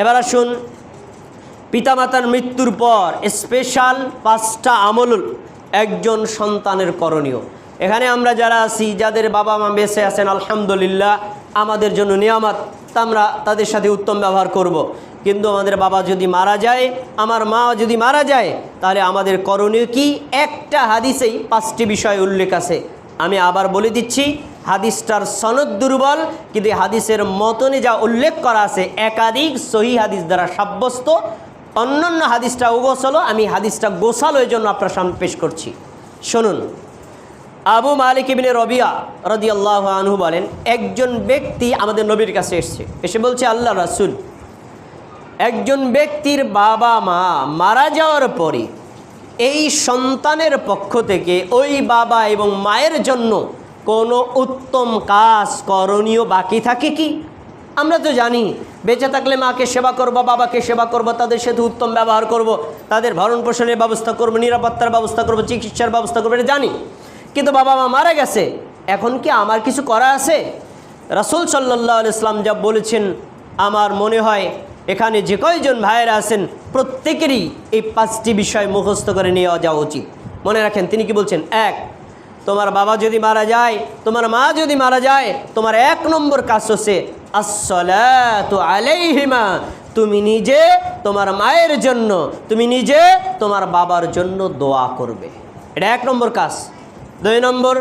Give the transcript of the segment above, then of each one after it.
এবার আসুন পিতামাতার মৃত্যুর পর স্পেশাল পাঁচটা আমল একজন সন্তানের করণীয়। এখানে আমরা যারা আছি, যাদের বাবা মা বেঁচে আছেন, আলহামদুলিল্লাহ, আমাদের জন্য নিয়ামত, আমরা তাদের সাথে উত্তম ব্যবহার করব। কিন্তু আমাদের বাবা যদি মারা যায়, আমার মা যদি মারা যায়, তাহলে আমাদের করণীয় কি? একটা হাদিসেই পাঁচটি বিষয় উল্লেখ আছে। আমি আবার বলে দিচ্ছি হাদিসটার সনদ দুর্বল, কিন্তু হাদিসের মতনে যা উল্লেখ করা আছে, একাধিক সহি হাদিস দ্বারা সাব্যস্ত। অন্যান্য হাদিসটা ওগোছালো আমি হাদিসটা গোছালো এই জন্য আপনার সামনে পেশ করছি। শুনুন, আবু মালিক ইবিনে রবিয়া রদি আল্লাহ আনহু বলেন, একজন ব্যক্তি আমাদের নবীর কাছে এসছে। এসে বলছে, আল্লাহ রাসুল, একজন ব্যক্তির বাবা মা মারা যাওয়ার পরে এই সন্তানের পক্ষ থেকে ওই বাবা এবং মায়ের জন্য কোনো উত্তম কাজ করণীয় বাকি থাকে কি? আমরা তো জানি, বেঁচে থাকলে মাকে সেবা করব, বাবাকে সেবা করব, তাদের সাথে উত্তম ব্যবহার করব, তাদের ভরণ পোষণের ব্যবস্থা করব, নিরাপত্তার ব্যবস্থা করব, চিকিৎসার ব্যবস্থা করব, এটা জানি। কিন্তু বাবা মা মারা গেছে, এখন কি আমার কিছু করা আছে? রাসুল সাল্লাহ ইসলাম যা বলেছেন, আমার মনে হয় এখানে যে কয়জন ভাইয়েরা আছেন, প্রত্যেকেরই এই পাঁচটি বিষয় মুখস্থ করে নেওয়া যাওয়া উচিত। মনে রাখেন, তিনি কি বলছেন? এক তোমার বাবা যদি মারা যায়, তোমার মা যদি মারা যায়, তোমার এক নম্বর কাজ হচ্ছে, আসসালাতু তুমি নিজে তোমার মায়ের জন্য, তুমি নিজে তোমার বাবার জন্য দোয়া করবে। এটা এক নম্বর কাজ। দুই নম্বর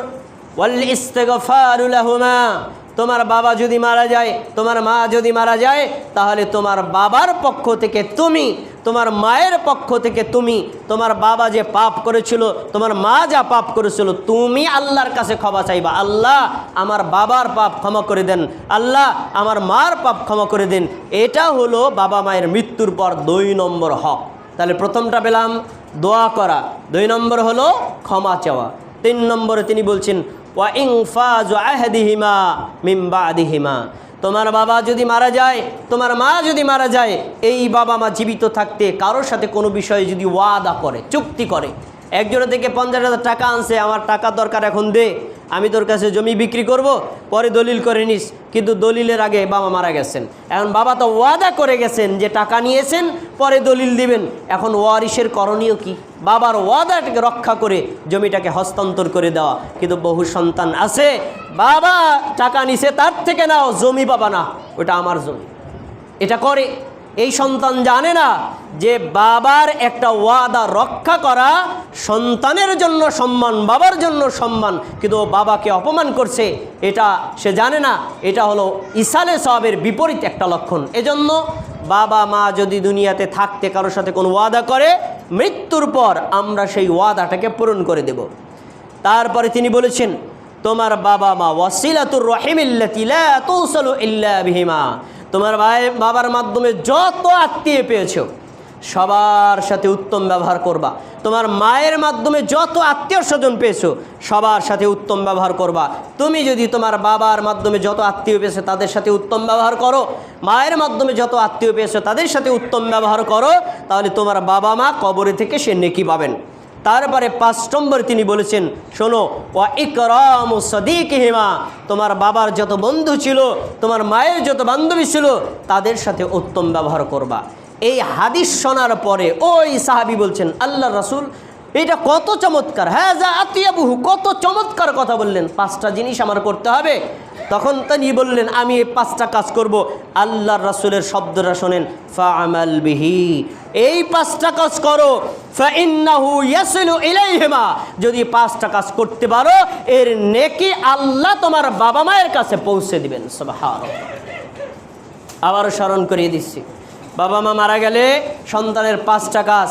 তোমার বাবা যদি মারা যায়, তোমার মা যদি মারা যায়, তাহলে তোমার বাবার পক্ষ থেকে তুমি, তোমার মায়ের পক্ষ থেকে তুমি, তোমার বাবা যে পাপ করেছিল, তোমার মা যা পাপ করেছিল, তুমি আল্লাহর কাছে ক্ষমা চাইবা। আল্লাহ আমার বাবার পাপ ক্ষমা করে দেন। আল্লাহ আমার মার পাপ ক্ষমা করে দেন। এটা হলো বাবা মায়ের মৃত্যুর পর দুই নম্বর হক। তাহলে প্রথমটা পেলাম, দোয়া করা। দুই নম্বর হলো ক্ষমা চাওয়া। তিন নম্বরে তিনি বলছেন ওয়া ইংফাজ আহদিহিমা মিম্বা তোমার বাবা যদি মারা যায়, তোমার মা যদি মারা যায়, এই বাবা মা জীবিত থাকতে কারোর সাথে কোনো বিষয়ে যদি ওয়াদা করে, চুক্তি করে একজনের থেকে পঞ্চাশ হাজার টাকা আনছে, আমার টাকা দরকার এখন দে। আমি তোর কাছে জমি বিক্রি করব, পরে দলিল করে নিস। কিন্তু দলিলের আগে বাবা মারা গেছেন। এখন বাবা তো ওয়াদা করে গেছেন যে টাকা নিয়েছেন, পরে দলিল দিবেন। এখন ওয়ারিসের করণীয় কি? বাবার ওয়াদাটাকে রক্ষা করে জমিটাকে হস্তান্তর করে দেওয়া। কিন্তু বহু সন্তান আছে, বাবা টাকা নিছে তার থেকে নাও, জমি বাবা না। ওটা আমার জমি। এটা করে। এই সন্তান জানে না যে বাবার একটা ওয়াদা রক্ষা করা সন্তানের জন্য সম্মান, বাবার জন্য সম্মান, কিন্তু বাবাকে অপমান করছে, এটা সে জানে না। এটা হলো ইসালে সবের বিপরীত একটা লক্ষণ। এজন্য বাবা, মা যদি দুনিয়াতে থাকতে কারোর সাথে কোনো ওয়াদা করে, মৃত্যুর পর আমরা সেই ওয়াদাটাকে পূরণ করে দেব। তারপরে তিনি বলেছেন, তোমার বাবা মা ওয়াসিলাতুর বিহিমা। তোমার ভাই বাবার মাধ্যমে যত আত্মীয় পেয়েছ, সবার সাথে উত্তম ব্যবহার করবা। তোমার মায়ের মাধ্যমে যত আত্মীয় স্বজন পেয়েছ, সবার সাথে উত্তম ব্যবহার করবা। তুমি যদি তোমার বাবার মাধ্যমে যত আত্মীয় পেয়েছ, তাদের সাথে উত্তম ব্যবহার করো। মায়ের মাধ্যমে যত আত্মীয় পেয়েছ, তাদের সাথে উত্তম ব্যবহার করো, তাহলে তোমার বাবা মা কবরে থেকে সে নেকি পাবেন। তারপরে পাঁচ নম্বর তিনি বলেছেন, শোনো ইকরাম সদিক হেমা তোমার বাবার যত বন্ধু ছিল, তোমার মায়ের যত বান্ধবী ছিল, তাদের সাথে উত্তম ব্যবহার করবা। এই হাদিস শোনার পরে ওই সাহাবি বলছেন আল্লাহ রাসুল এটা কত চমৎকার। হ্যাঁ যা আতিয়া বহু কত চমৎকার কথা বললেন। পাঁচটা জিনিস আমার করতে হবে। তখন তিনি বললেন, আমি এই পাঁচটা কাজ করব। আল্লাহর রাসুলের শব্দটা শোনেন ফা আমাল বিহি। এই পাঁচটা কাজ করো ইলাইহিমা। যদি পাঁচটা কাজ করতে পারো, এর নেকি আল্লাহ তোমার বাবা মায়ের কাছে পৌঁছে দিবেন। সুবহানাল্লাহ। আবারও স্মরণ করিয়ে দিচ্ছি। বাবা মা মারা গেলে সন্তানের পাঁচটা কাজ।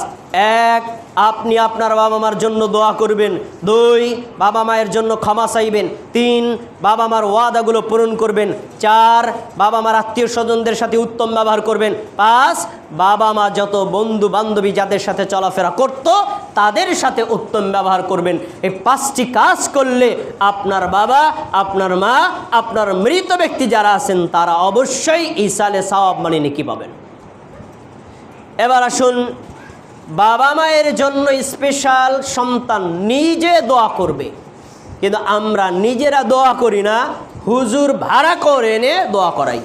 এক, আপনি আপনার বাবা মার জন্য দোয়া করবেন। দুই, বাবা মায়ের জন্য ক্ষমা চাইবেন। তিন, বাবা মার ওয়াদাগুলো পূরণ করবেন। চার, বাবা মার আত্মীয় স্বজনদের সাথে উত্তম ব্যবহার করবেন। পাঁচ, বাবা মা যত বন্ধু বান্ধবী যাদের সাথে চলাফেরা করত, তাদের সাথে উত্তম ব্যবহার করবেন। এই পাঁচটি কাজ করলে আপনার বাবা, আপনার মা, আপনার মৃত ব্যক্তি যারা আছেন, তারা অবশ্যই ইসালে সওয়াব মানে নেকি পাবেন। এবার আসুন, বাবা মায়ের জন্য স্পেশাল সন্তান নিজে দোয়া করবে। কিন্তু আমরা নিজেরা দোয়া করি না, হুজুর ভাড়া করে এনে দোয়া করাই।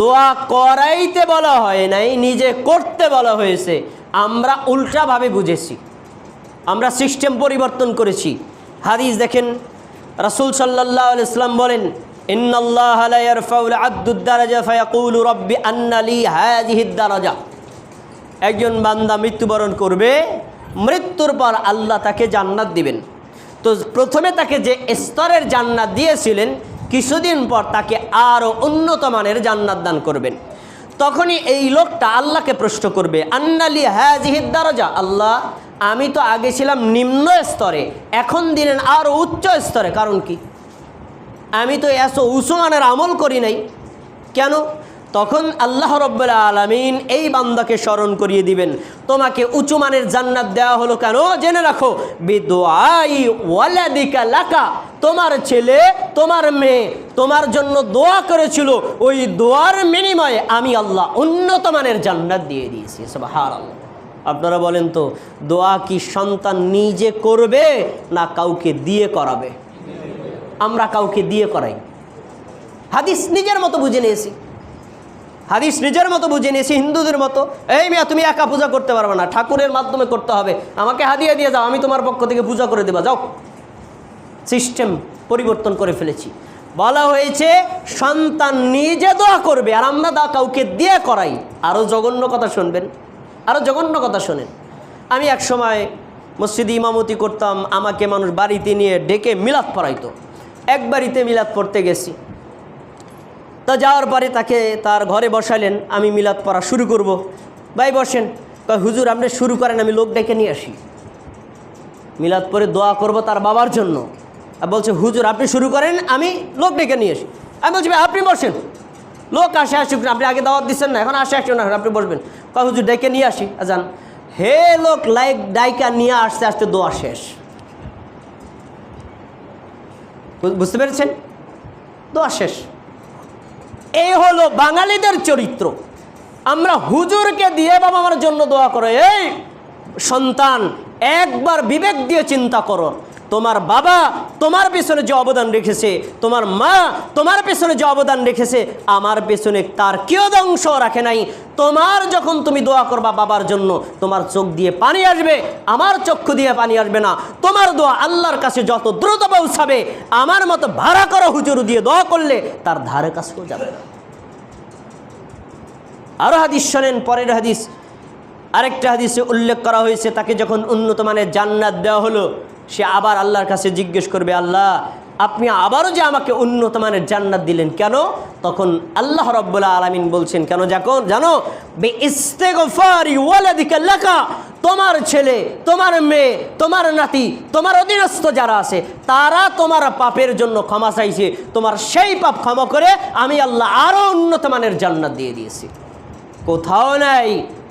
দোয়া করাইতে বলা হয় নাই, নিজে করতে বলা হয়েছে। আমরা উল্টাভাবে বুঝেছি। আমরা সিস্টেম পরিবর্তন করেছি। হাদিস দেখেন, রাসূল আলাইহি ইসলাম বলেন, ইন্নাল্লাহ লা ইয়ারফাউল আব্দুদ দারাজা ফায়াকুলু রব্বি আন্না লি হাযিহিদ দারাজা। একজন বান্দা মৃত্যুবরণ করবে, মৃত্যুর পর আল্লাহ তাকে জান্নাত দিবেন। তো প্রথমে তাকে যে স্তরের জান্নাত দিয়েছিলেন, কিছুদিন পর তাকে আরও উন্নত মানের জান্নাত দান করবেন। তখনই এই লোকটা আল্লাহকে প্রশ্ন করবে, আন্নালি হ্যাজিহিদ দারজা? আল্লাহ, আমি তো আগে ছিলাম নিম্ন স্তরে, এখন দিলেন আরও উচ্চ স্তরে, কারণ কি? আমি তো এত উঁচু মানের আমল করি নাই। কেন? তখন আল্লাহ রব্বুল্লা আলমিন এই বান্দাকে স্মরণ করিয়ে দিবেন। তোমাকে উঁচু মানের জান্নাত দেওয়া হলো কেন? জেনে রাখো লাকা। তোমার ছেলে, তোমার মেয়ে তোমার জন্য দোয়া করেছিল। ওই দোয়ার বিনিময়ে আমি আল্লাহ উন্নত মানের জান্নাত দিয়ে দিয়েছি। হার আল্লাহ আপনারা বলেন তো, দোয়া কি সন্তান নিজে করবে না কাউকে দিয়ে করাবে? আমরা কাউকে দিয়ে করাই। হাদিস নিজের মতো বুঝে নিয়েছি। হাদিস নিজের মতো বুঝে নিয়েছি, হিন্দুদের মতো। এই মিয়া, তুমি একা পূজা করতে পারবে না, ঠাকুরের মাধ্যমে করতে হবে। আমাকে হাদিয়া দিয়ে যাও, আমি তোমার পক্ষ থেকে পূজা করে দেবা, যাও। সিস্টেম পরিবর্তন করে ফেলেছি। বলা হয়েছে, সন্তান নিজে দোয়া করবে, আর আমরা দা কাউকে দিয়ে করাই। আরও জঘন্য কথা শুনবেন আরও জঘন্য কথা শোনেন। আমি এক সময় মসজিদে ইমামতি করতাম, আমাকে মানুষ বাড়িতে নিয়ে ডেকে মিলাদ পড়াইতো। এক বাড়িতে মিলাদ পড়তে গেছি। তা যাওয়ার পরে তাকে তার ঘরে বসালেন, আমি মিলাদ পড়া শুরু করব। ভাই বসেন। কয়, হুজুর, আপনি শুরু করেন, আমি লোক ডেকে নিয়ে আসি। মিলাদ পরে দোয়া করব তার বাবার জন্য। আর বলছে, হুজুর, আপনি শুরু করেন, আমি লোক ডেকে নিয়ে আসি। আমি বলছি, ভাই, আপনি বসেন। লোক আসে আসুক আপনি আগে দাওয়াত দিচ্ছেন না, এখন আসে আসুন না, আপনি বসবেন। কয়, হুজুর, ডেকে নিয়ে আসি। যান। হে লোক, লাইক ডাইকা নিয়ে আসতে আসতে দোয়া শেষ। বুঝতে পেরেছেন? দোয়া শেষ। এই হলো বাঙালিদের চরিত্র। আমরা হুজুরকে দিয়ে বাবা আমার জন্য দোয়া করে, এই সন্তান, একবার বিবেক দিয়ে চিন্তা করো। তোমার বাবা তোমার পেছনে যে অবদান রেখেছে, তোমার মা তোমার পেছনে যে অবদান রেখেছে, আমার পেছনে তার কেউ অংশ রাখে নাই। তোমার যখন তুমি দোয়া করবা বাবার জন্য, তোমার চোখ দিয়ে পানি আসবে, আমার চক্ষু দিয়ে পানি আসবে না। তোমার দোয়া আল্লাহর কাছে যত দ্রুত পৌঁছাবে, আমার মতো ভাড়া করো হুজুর দিয়ে দোয়া করলে তার ধারে কাছেও যাবে না। আরও হাদিস শোনেন, পরের হাদিস। আরেকটা হাদিসে উল্লেখ করা হয়েছে, তাকে যখন উন্নত মানের জান্নাত দেওয়া হলো সে আবার আল্লাহর কাছে জিজ্ঞেস করবে, আল্লাহ, আপনি আবারও যে আমাকে উন্নত মানের জান্নাত দিলেন কেন? তখন আল্লাহ রব্বুল্লাহ আলমিন বলছেন, কেন যখন জানো? তোমার ছেলে, তোমার মেয়ে, তোমার নাতি, তোমার অধীনস্থ যারা আছে, তারা তোমার পাপের জন্য ক্ষমা চাইছে। তোমার সেই পাপ ক্ষমা করে আমি আল্লাহ আরও উন্নত মানের জান্নাত দিয়ে দিয়েছি। কোথাও নাই।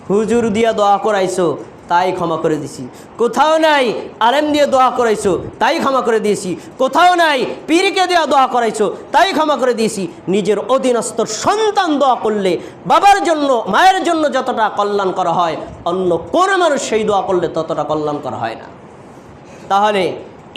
হুজুর দিয়া দোয়া করাইছো। তাই ক্ষমা করে দিছি। কোথাও নাই আলেম দিয়ে দোয়া করাইছো, তাই ক্ষমা করে দিয়েছি। কোথাও নাই পীরকে দেওয়া দোয়া করাইছো, তাই ক্ষমা করে দিয়েছি। নিজের অধীনস্থ সন্তান দোয়া করলে, বাবার জন্য, মায়ের জন্য যতটা কল্যাণ করা হয়, অন্য কোনো মানুষ সেই দোয়া করলে ততটা কল্যাণ করা হয় না। তাহলে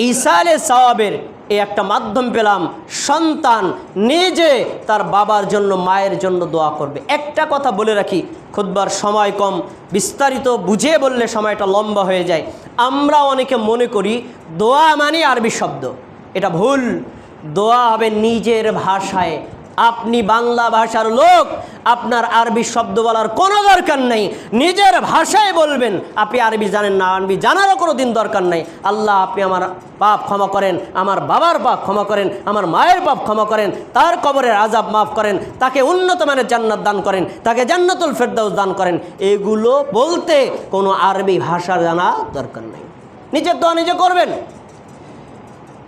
ইসালে সওয়াবের এই একটা মাধ্যম পেলাম, সন্তান নিজে তার বাবার জন্য, মায়ের জন্য দোয়া করবে। একটা কথা বলে রাখি খুদবার সময় কম, বিস্তারিত বুঝে বললে সময়টা লম্বা হয়ে যায়। আমরা অনেকে মনে করি, দোয়া মানে আরবি শব্দ। এটা ভুল। দোয়া হবে নিজের ভাষায়। আপনি বাংলা ভাষার লোক, আপনার আরবি শব্দ বলার কোনো দরকার নেই। নিজের ভাষায় বলবেন, আপনি আরবি জানেন না, আরবি জানারও কোনো দিন দরকার নেই। আল্লাহ, আপনি আমার পাপ ক্ষমা করেন, আমার বাবার পাপ ক্ষমা করেন, আমার মায়ের পাপ ক্ষমা করেন, তার কবরের আজাব মাফ করেন, তাকে উন্নত মানের জান্নাত দান করেন, তাকে জান্নাতুল ফেরদাউস দান করেন। এগুলো বলতে কোনো আরবি ভাষা জানা দরকার নেই। নিজের দোয়া নিজে করবেন।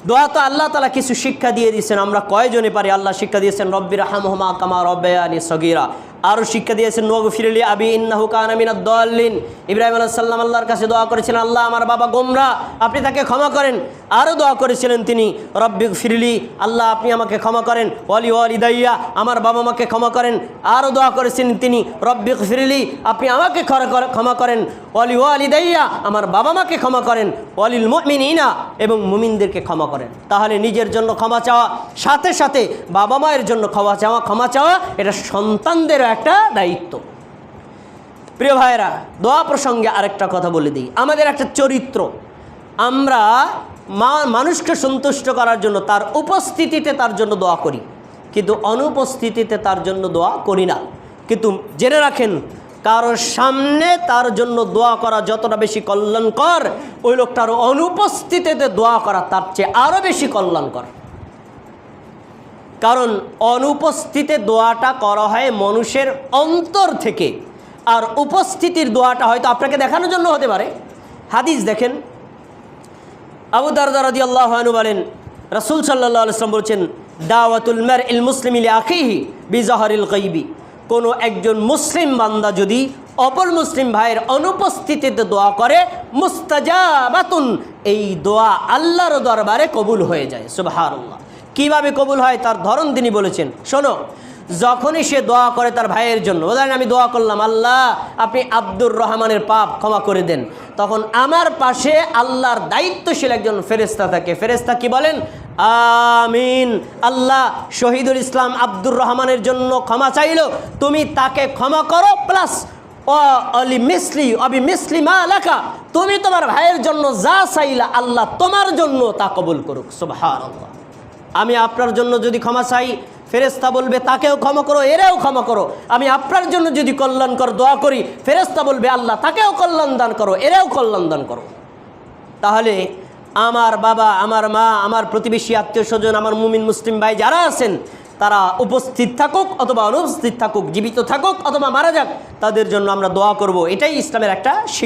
দোয়া তো আল্লাহ তালা কিছু শিক্ষা দিয়ে দিয়েছেন। আমরা কয়জনে পারি আল্লাহ শিক্ষা দিয়েছেন? রব্বির হামহমা কামা রব্বে আলী সগিরা। আরও শিক্ষা দিয়েছেন নোয়াগু ফিরলি আবি ইন্নাহু কান আমিনাদ দলিন ইব্রাহিম সাল্লাম আল্লাহর কাছে দোয়া করেছিলেন আল্লাহ আমার বাবা গোমরা, আপনি তাকে ক্ষমা করেন। আরও দোয়া করেছিলেন তিনি রব্বিক ফিরলি আল্লাহ আপনি আমাকে ক্ষমা করেন, ওয়ালি ওয়ালিদাইয়া, আমার বাবা মাকে ক্ষমা করেন। আরও দোয়া করেছেন তিনি রব্বিক ফিরলি আপনি আমাকে ক্ষমা করে- ক্ষমা করেন, ওয়ালি ওয়ালিদাইয়া, আমার বাবা মাকে ক্ষমা করেন অলিল ওয়ালিল মুমিনিনা, এবং মুমিনদেরকে ক্ষমা করেন। তাহলে নিজের জন্য ক্ষমা চাওয়া, সাথে সাথে বাবা মায়ের জন্য ক্ষমা চাওয়া ক্ষমা চাওয়া, এটা সন্তানদেরও একটা দায়িত্ব। প্রিয় ভাইয়েরা, দোয়া প্রসঙ্গে আরেকটা কথা বলে দিই। আমাদের একটা চরিত্র। আমরা মানুষকে সন্তুষ্ট করার জন্য তার উপস্থিতিতে তার জন্য দোয়া করি। কিন্তু অনুপস্থিতিতে তার জন্য দোয়া করি না। কিন্তু জেনে রাখেন কারোর সামনে তার জন্য দোয়া করা যতটা বেশি কল্যাণকর, ওই লোকটার অনুপস্থিতিতে দোয়া করা তার চেয়ে আরও বেশি কল্যাণকর। কারণ অনুপস্থিতে দোয়াটা করা হয় মানুষের অন্তর থেকে। আর উপস্থিতির দোয়াটা হয়তো আপনাকে দেখানোর জন্য হতে পারে। হাদিস দেখেন। আবু দারদারদি আল্লাহ বলেন, রসুল সাল্লাহ আলসালাম বলছেন, দাওয়াতুল মের ইল মুসলিম ইলে আখিহি বিজাহরিল গৈবি কোনো একজন মুসলিম বান্দা যদি অপর মুসলিম ভাইয়ের অনুপস্থিতিতে দোয়া করে মুস্তাজা মুস্তাজাবাতুন, এই দোয়া আল্লাহর দরবারে কবুল হয়ে যায়। সুবহানাল্লাহ। কীভাবে কবুল হয় তার ধরন তিনি বলেছেন। শোনো, যখনই সে দোয়া করে তার ভাইয়ের জন্য, উদাহরণ, আমি দোয়া করলাম, আল্লাহ, আপনি আব্দুর রহমানের পাপ ক্ষমা করে দেন। তখন আমার পাশে আল্লাহর দায়িত্বশীল একজন ফেরেস্তা থাকে। ফেরেস্তা কি বলেন? আমিন। আল্লাহ শহীদুল ইসলাম আব্দুর রহমানের জন্য ক্ষমা চাইল, তুমি তাকে ক্ষমা করো, প্লাস অলি মিসলি, অবি মিসলি মা লেখা তুমি তোমার ভাইয়ের জন্য যা চাইলা আল্লাহ তোমার জন্য তা কবুল করুক। সুবহানাল্লাহ। আমি আপনার জন্য যদি ক্ষমা চাই ফেরেস্তা বলবে, তাকেও ক্ষমা করো, এরেও ক্ষমা করো। আমি আপনার জন্য যদি কল্যাণকর দোয়া করি ফেরেস্তা বলবে, আল্লাহ, তাকেও কল্যাণ দান করো, এরেও কল্যাণ দান করো। তাহলে আমার বাবা, আমার মা, আমার প্রতিবেশী আত্মীয় স্বজন আমার মুমিন মুসলিম ভাই যারা আছেন, তারা উপস্থিত থাকুক অথবা অনুপস্থিত থাকুক, জীবিত থাকুক অথবা মারা যাক, তাদের জন্য আমরা দোয়া করব। এটাই ইসলামের একটা শিক্ষা।